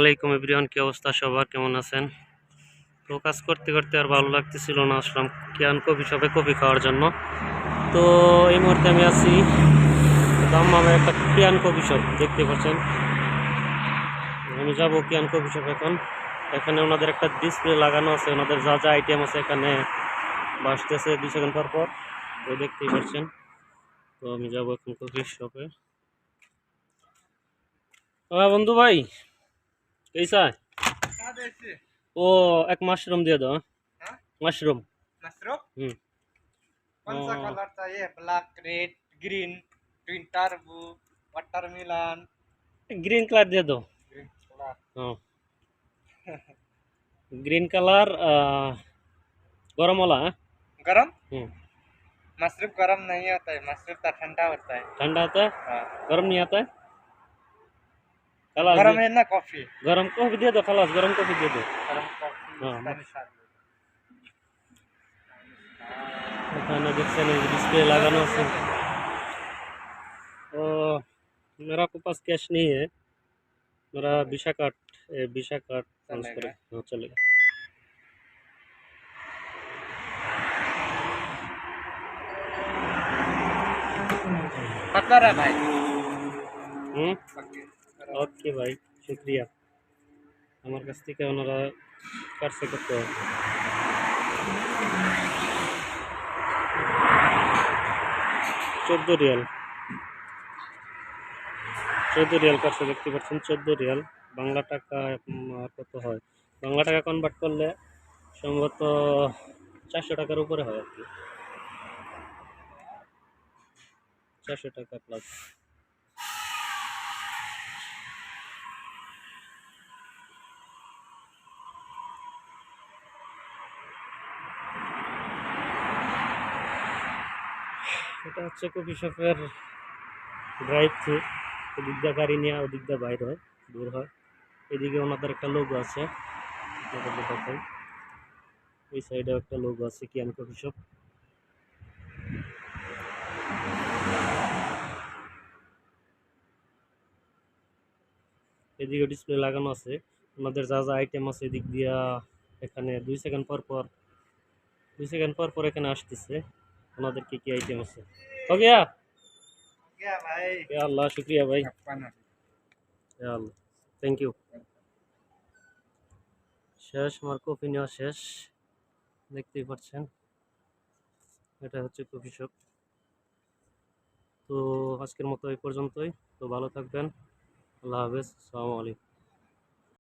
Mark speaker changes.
Speaker 1: আলাইকুম এভরিওয়ান, কি অবস্থা সবার? কেমন আছেন? তো কাজ করতে করতে আর ভালো লাগতেছিল না, আসলাম কিয়ান কফি শপে কফি খাওয়ার জন্য। তো এই মুহূর্তে আমি আছি দাম্মামের একটা কিয়ান কফি শপ, দেখতে পাচ্ছেন? আমি যাব কিয়ান কফি শপ এখন। এখানে ওনাদের একটা ডিসপ্লে লাগানো আছে, ওনাদের যা যা আইটেম আছে এখানে বাসতেছে দুই সেকেন্ড পর পর, তো দেখতেই পাচ্ছেন। তো আমি যাব এখন কফি শপে। হ্যাঁ বন্ধু ভাই कैसा है? वो एक मशरूम दे दो
Speaker 2: हाँ?
Speaker 1: Mushroom
Speaker 2: mushroom
Speaker 1: hmm.
Speaker 2: कौन सा कलर चाहिए? ब्लैक रेड ग्रीन ग्रीन टर्बू वाटरमेलन
Speaker 1: ग्रीन कलर दे दो.
Speaker 2: ग्रीन कलर
Speaker 1: ग्रीन कलर गरम वाला है?
Speaker 2: गरम?
Speaker 1: हम्म.
Speaker 2: मशरूम गरम नहीं होता है मशरूम तो ठंडा होता है।
Speaker 1: ठंडा होता है?
Speaker 2: हाँ।
Speaker 1: गरम नहीं आता है? खलास
Speaker 2: गरम
Speaker 1: दे-
Speaker 2: है ना कॉफी
Speaker 1: गरम कॉफी दे दो खलास गरम कॉफी दे दो
Speaker 2: गरम कॉफी
Speaker 1: हाँ,
Speaker 2: इसका निशान दे।
Speaker 1: এখানে দেখছেন এই ডিসপ্লে লাগানো আছে ओ मेरा को पास कैश नहीं है मेरा visa card visa card transfer
Speaker 2: चलेगा?
Speaker 1: हाँ चलेगा
Speaker 2: पत्थर है भाई
Speaker 1: হুম
Speaker 2: ओके
Speaker 1: ওকে ভাই, শুক্রিয়া। আমার কাছ থেকে ওনারা কাটছে করতে হবে। চোদ্দ রিয়াল। চোদ্দ রিয়াল কাটছে দেখতে পাচ্ছেন, চোদ্দ রিয়াল। বাংলা টাকা কত হয়? বাংলা টাকা কনভার্ট করলে সম্ভবত চারশো টাকার উপরে হয় আর কি। চারশো টাকা প্লাস এটা হচ্ছে কফি শপের ড্রাইভ থ্রু এদিক দিয়ে গাড়ি নিয়ে ওদিক দিয়ে বাইর হয়, দূর হয়। এদিকে ওনাদের একটা লোগো আছে ওই সাইডেও একটা লোগো আছে কিয়ান কফি শপ এদিকে ডিসপ্লে লাগানো আছে। ওনাদের যা যা আইটেম আছে এদিক দিয়া এখানে দুই সেকেন্ড পর পর, দুই সেকেন্ড পর পর এখানে আসতেছে। ওনাদের কি কি আইটেম আছে ও গিয়া আল্লাহ
Speaker 2: শুক্রিয়া
Speaker 1: ভাই। আল্লাহ থ্যাংক ইউ শেষ আমার কফি নেওয়া শেষ। দেখতেই পাচ্ছেন এটা হচ্ছে কফি শপ। তো আজকের মতো এই পর্যন্তই। তো ভালো থাকবেন। আল্লাহ হাফেজ আসসালামু আলাইকুম।